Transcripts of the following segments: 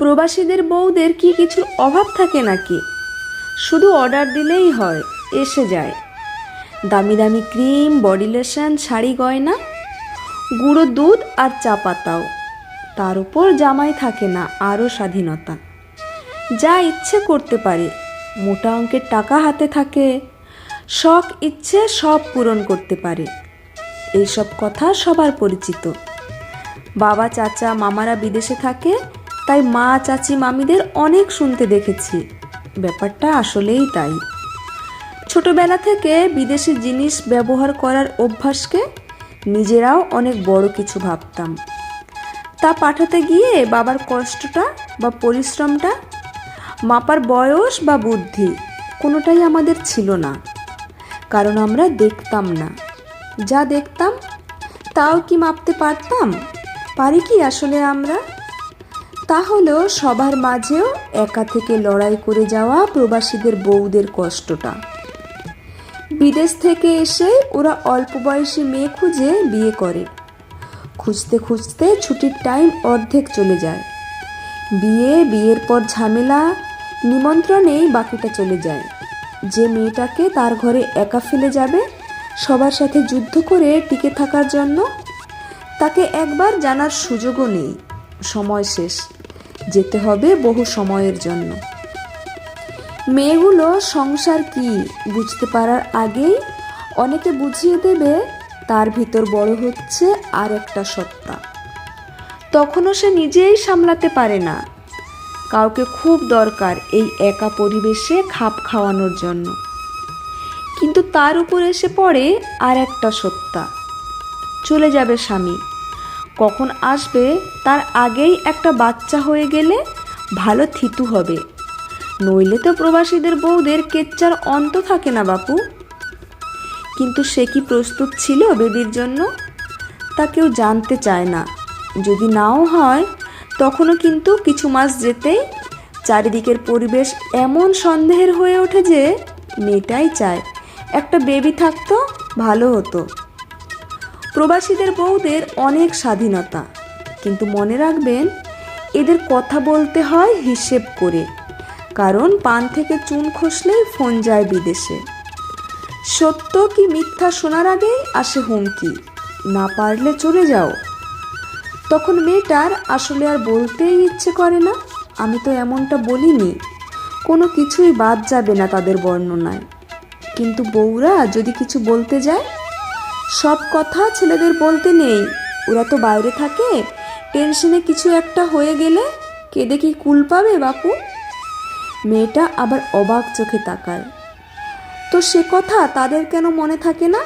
প্রবাসীদের বউদের কি কিছুর অভাব থাকে নাকি? শুধু অর্ডার দিলেই হয়, এসে যায়। দামি দামি ক্রিম বডি লোশন শাড়ি, গয়না, গুঁড়ো দুধ আর চা পাতাও। তার উপর জামাই থাকে না আরও স্বাধীনতা। যা ইচ্ছে করতে পারে, মোটা অঙ্কের টাকা হাতে থাকে, শখ, ইচ্ছে সব পূরণ করতে পারে। এইসব কথা সবার পরিচিত। বাবা, চাচা, মামারা বিদেশে থাকে তাই মা, চাচি, মামিদের অনেক শুনতে দেখেছি। ব্যাপারটা আসলেই তাই। ছোটবেলা থেকে বিদেশি জিনিস ব্যবহার করার অভ্যাসকে নিজেরাও অনেক বড় কিছু ভাবতাম। তা পাঠাতে গিয়ে বাবার কষ্টটা বা পরিশ্রমটা, মাপার বয়স বা বুদ্ধি কোনোটাই আমাদের ছিল না, কারণ আমরা দেখতাম না। যা দেখতাম, তাও কি মাপতে পারতাম? পারি কি আসলে আমরা? তাহলেও সবার মাঝেও একা থেকে লড়াই করে যাওয়া প্রবাসীদের বউদের কষ্টটা। বিদেশ থেকে এসে ওরা অল্প বয়সী মেয়ে খুঁজে বিয়ে করে। খুঁজতে খুঁজতে ছুটির টাইম অর্ধেক চলে যায়। বিয়ে, বিয়ের পর ঝামেলা, নিমন্ত্রণেই বাকিটা চলে যায়। যে মেয়েটাকে তার ঘরে একা ফেলে যাবে, সবার সাথে যুদ্ধ করে টিকে থাকার জন্য, তাকে একবার জানার সুযোগও নেই। সময় শেষ। যেতে হবে বহু সময়ের জন্য। মেয়েগুলো সংসার কি বুঝতে পারার আগেই অনেকে বুঝিয়ে দেবে, তার ভিতর বড় হচ্ছে আর একটা সত্তা। তখনও সে নিজেই সামলাতে পারে না। কাউকে খুব দরকার এই একা পরিবেশে খাপ খাওয়ানোর জন্য। কিন্তু তার উপর এসে পড়ে আর একটা সত্তা। চলে যাবে স্বামী। কখন আসবে তার আগেই একটা বাচ্চা হয়ে গেলে ভালো থিতু হবে। নইলে তো প্রবাসীদের বউদের কেচ্চার অন্ত থাকে না বাপু। কিন্তু সে কি প্রস্তুত ছিল বেবির জন্য? তা কেউ জানতে চায় না। যদি নাও হয়, তখনও কিন্তু কিছু মাস যেতেই চারিদিকের পরিবেশ এমন সন্দেহের হয়ে ওঠে যে মেয়েটাই চায়। একটা বেবি থাকতো, ভালো হতো। প্রবাসীদের বউদের অনেক স্বাধীনতা। কিন্তু মনে রাখবেন, এদের কথা বলতে হয় হিসেব করে। কারণ পান থেকে চুন খসলেই ফোন যায় বিদেশে। সত্য কি মিথ্যা শোনার আগেই আসে হুমকি? না পারলে চলে যাও। তখন মেয়েটার আসলে আর বলতেই ইচ্ছে করে না। আমি তো এমনটা বলিনি। কোনো কিছুই বাদ যাবে না তাদের বর্ণনায়। কিন্তু বউরা যদি কিছু বলতে যায় সব কথা ছেলেদের বলতে নেই। ওরা তো বাইরে থাকে। টেনশনে কিছু একটা হয়ে গেলে কেঁদে কি কুল পাবে বাপু? মেয়েটা আবার অবাক চোখে তাকায়। তো সে কথা তাদের কেন মনে থাকে না?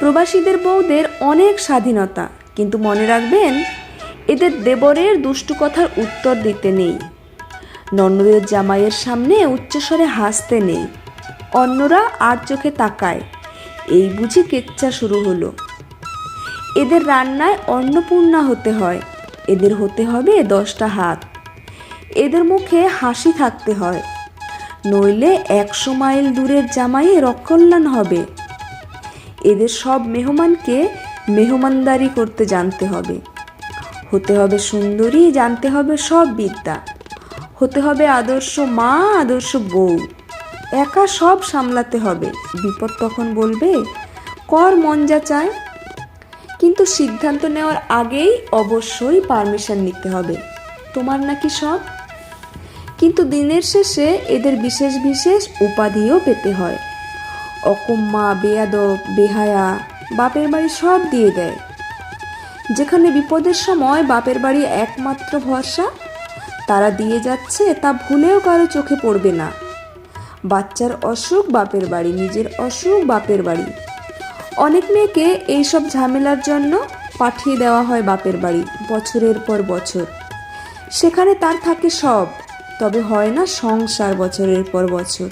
প্রবাসীদের বউদের অনেক স্বাধীনতা, কিন্তু মনে রাখবেন, এদের দেবরের দুষ্টু কথার উত্তর দিতে নেই। নন্নদের জামাইয়ের সামনে উচ্চস্বরে হাসতে নেই। অন্যরা আর চোখে তাকায়। এই বুঝি কেচ্চা শুরু হলো। এদের রান্নায় অন্নপূর্ণা হতে হয়। এদের হতে হবে দশটা হাত। এদের মুখে হাসি থাকতে হয়। নইলে একশো মাইল দূরের জামাইয়ের অকল্যাণ হবে। এদের সব মেহমানকে মেহমানদারি করতে জানতে হবে। হতে হবে সুন্দরী, জানতে হবে সব বিদ্যা। হতে হবে আদর্শ মা, আদর্শ বউ। একা সব সামলাতে হবে। বিপদ তখন বলবে, কর মন যা চায়। কিন্তু সিদ্ধান্ত নেওয়ার আগেই অবশ্যই পারমিশন নিতে হবে। তোমার নাকি সব? কিন্তু দিনের শেষে এদের বিশেষ বিশেষ উপাধিও পেতে হয়। অকম্মা, বেয়াদব, বেহায়া, বাপের বাড়ি সব দিয়ে দেয়। যেখানে বিপদের সময় বাপের বাড়ি একমাত্র ভরসা, তারা দিয়ে যাচ্ছে তা ভুলেও কারও চোখে পড়বে না। বাচ্চার অসুখ বাপের বাড়ি, নিজের অসুখ বাপের বাড়ি। অনেক মেয়েকে এইসব ঝামেলার জন্য পাঠিয়ে দেওয়া হয় বাপের বাড়ি বছরের পর বছর। সেখানে তার থাকে সব, তবে হয় না সংসার বছরের পর বছর।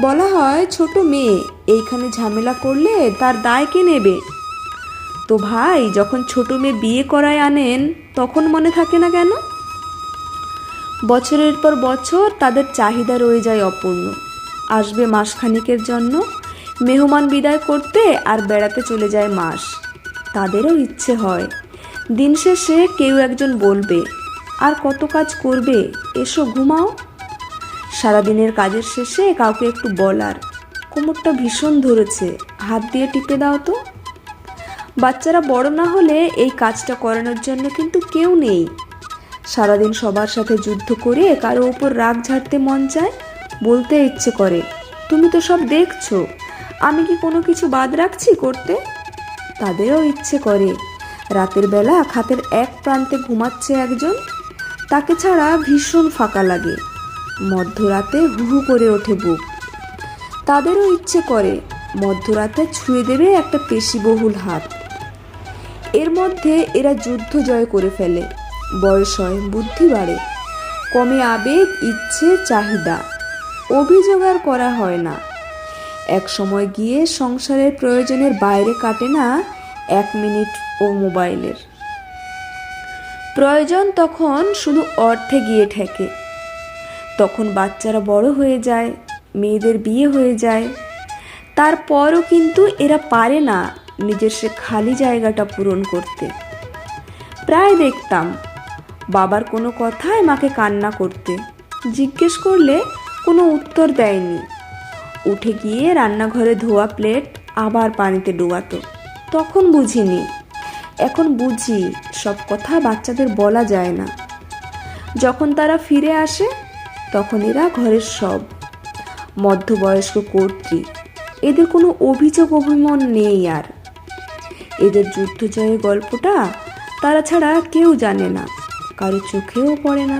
বলা হয়, ছোট মেয়ে, এইখানে ঝামেলা করলে তার দায় কে নেবে? তো ভাই, যখন ছোট মেয়ে বিয়ে করায় আনেন, তখন মনে থাকে না কেন? বছরের পর বছর তাদের চাহিদা রয়ে যায় অপূর্ণ। আসবে মাসখানিকের জন্য, মেহমান বিদায় করতে আর বেড়াতে চলে যায় মাস। তাদেরও ইচ্ছে হয়। দিন শেষে কেউ একজন বলবে, আর কত কাজ করবে? এসো ঘুমাও। সারাদিনের কাজের শেষে কাউকে একটু বলার। কোমরটা ভীষণ ধরেছে, হাত দিয়ে টিপে দাও তো। বাচ্চারা বড় না হলে এই কাজটা করানোর জন্য কিন্তু কেউ নেই। সারাদিন সবার সাথে যুদ্ধ করে কারও উপর রাগ ঝাড়তে মন চায়? বলতে ইচ্ছে করে। তুমি তো সব দেখছ। আমি কি কোনো কিছু বাদ রাখছি করতে? তাদেরও ইচ্ছে করে। রাতের বেলা খাতের এক প্রান্তে ঘুমাচ্ছে একজন। তাকে ছাড়া ভীষণ ফাঁকা লাগে। মধ্যরাতে হু হু করে ওঠে বুক। তাদেরও ইচ্ছে করে। মধ্যরাতে ছুঁয়ে দেবে একটা পেশিবহুল হাত। এর মধ্যে এরা যুদ্ধ জয় করে ফেলে। বয়স হয়, বুদ্ধি বাড়ে। কমে আবেগ, ইচ্ছে, চাহিদা। অভিযোগ আর করা হয় না। এক সময় গিয়ে সংসারের প্রয়োজনের বাইরে কাটে না এক মিনিট ও মোবাইলের। প্রয়োজন তখন শুধু অর্থে গিয়ে ঠেকে। তখন বাচ্চারা বড় হয়ে যায়, মেয়েদের বিয়ে হয়ে যায়। তারপরও কিন্তু এরা পারে না নিজের সে খালি জায়গাটা পূরণ করতে। প্রায় দেখতাম বাবার কোনো কথায় মাকে কান্না করতে, জিজ্ঞেস করলে কোনো উত্তর দেয়নি। উঠে গিয়ে রান্নাঘরে ধোয়া প্লেট আবার পানিতে ডুবাতো। তখন বুঝিনি। এখন বুঝি সব কথা বাচ্চাদের বলা যায় না। যখন তারা ফিরে আসে, তখন এরা ঘরের সব। মধ্যবয়স্ক কর্ত্রী, এদের কোনো অভিযোগ অভিমন নেই আর। এদের যুদ্ধ জয়ের গল্পটা তারা ছাড়া কেউ জানে না। কারও চোখেও পড়ে না।